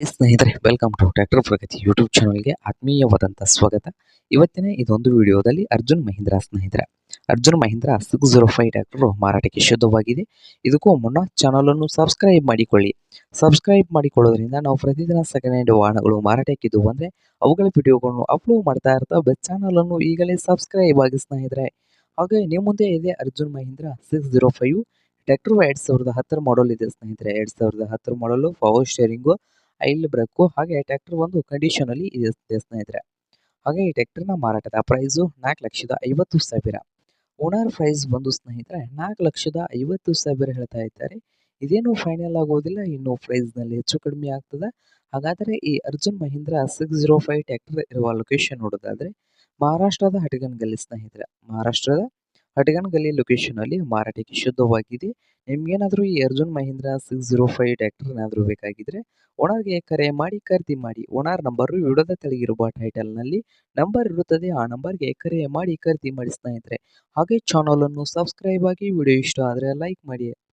ಸ್ನೇಹಿತರೆ welcome to tractor Pragati YouTube ಚಾನಲ್ಗೆ ಆತ್ಮೀಯವಾದಂಥ ಸ್ವಾಗತ. ಇವತ್ತಿನ ಇದೊಂದು ವಿಡಿಯೋದಲ್ಲಿ ಅರ್ಜುನ್ ಮಹೀಂದ್ರ ಸ್ನೇಹಿತರೆ. Arjun Mahindra six zero five tractor ಮಾರಾಟಕ್ಕೆ ಶುದ್ಧವಾಗಿದೆ. ಇದಕ್ಕೂ ಮುನ್ನ ಚಾನಲನ್ನು ಸಬ್ಸ್ಕ್ರೈಬ್ ಮಾಡಿಕೊಳ್ಳಿ. ಸಬ್ಸ್ಕ್ರೈಬ್ ಮಾಡಿಕೊಳ್ಳೋದ್ರಿಂದ ನಾವು ಪ್ರತಿದಿನ ಸೆಕೆಂಡ್ ಹ್ಯಾಂಡ್ ವಾಹನಗಳು ಮಾರಾಟಕ್ಕಿದ್ದು ಅಂದರೆ ಅವುಗಳ ವಿಡಿಯೋಗಳನ್ನು ಅಪ್ಲೋಡ್ ಮಾಡ್ತಾ ಇರ್ತಾ ಚಾನಲನ್ನು ಈಗಲೇ ಸಬ್ಸ್ಕ್ರೈಬ್ ಆಗಿ ಸ್ನೇಹಿತರೆ. ಹಾಗೆ ನಿಮ್ಮ ಮುಂದೆ ಇದೆ Arjun Mahindra six zero five tractor ಎರಡು ಸಾವಿರದ ಹತ್ತರ ಮಾಡಲ್ ಇದೆ ಸ್ನೇಹಿತರೆ. ಎರಡು ಸಾವಿರದ ಹತ್ತರ ಮಾಡಲು ಪವರ್ ಸ್ಟೇರಿಂಗು ಐಲ್ ಬ್ರೇಕು, ಹಾಗೆ ಟ್ರ್ಯಾಕ್ಟರ್ ಒಂದು ಕಂಡೀಷನ್ ಅಲ್ಲಿ ಇದೆ ಇದೆ ಸ್ನೇಹಿತರೆ. ಹಾಗೆ ಈ ಟ್ರ್ಯಾಕ್ಟರ್ನ ಮಾರಾಟದ ಪ್ರೈಸು ನಾಲ್ಕು ಲಕ್ಷದ ಐವತ್ತು ಸಾವಿರ. ಓನರ್ ಪ್ರೈಸ್ ಬಂದು ಸ್ನೇಹಿತರೆ, ನಾಲ್ಕು ಲಕ್ಷದ ಐವತ್ತು ಸಾವಿರ ಹೇಳ್ತಾ ಇದ್ದಾರೆ. ಇದೇನು ಫೈನಲ್ ಆಗೋದಿಲ್ಲ, ಇನ್ನು ಪ್ರೈಸ್ನಲ್ಲಿ ಹೆಚ್ಚು ಕಡಿಮೆ ಆಗ್ತದೆ. ಹಾಗಾದರೆ ಈ Arjun Mahindra six zero five tractor ಇರುವ ಲೊಕೇಶನ್ ನೋಡೋದಾದ್ರೆ, ಮಹಾರಾಷ್ಟ್ರದ ಹಟಗನ್ಗಲ್ಲಿ ಸ್ನೇಹಿತರೆ. ಮಹಾರಾಷ್ಟ್ರದ ಹಟಗನ್ಗಲ್ಲಿ ಲೊಕೇಶನ್ ಅಲ್ಲಿ ಮಾರಾಟಕ್ಕೆ ಶುದ್ಧವಾಗಿದೆ. ನಿಮ್ಗೇನಾದರೂ ಈ Arjun Mahindra six zero five tractor ಏನಾದರೂ ಬೇಕಾಗಿದ್ರೆ ಓನರ್ಗೆ ಕರೆ ಮಾಡಿ ಖರೀದಿ ಮಾಡಿ. ಓನರ್ ನಂಬರು ವಿಡಿಯೋದ ತೆಳಗಿರುವ ಟೈಟಲ್ನಲ್ಲಿ ನಂಬರ್ ಇರುತ್ತದೆ. ಆ ನಂಬರ್ಗೆ ಕರೆ ಮಾಡಿ ಖರೀದಿ ಮಾಡಿ ಸ್ನೇಹಿತರೆ. ಹಾಗೆ ಚಾನಲನ್ನು ಸಬ್ಸ್ಕ್ರೈಬ್ ಆಗಿ ವಿಡಿಯೋ ಇಷ್ಟ ಆದರೆ ಲೈಕ್ ಮಾಡಿ.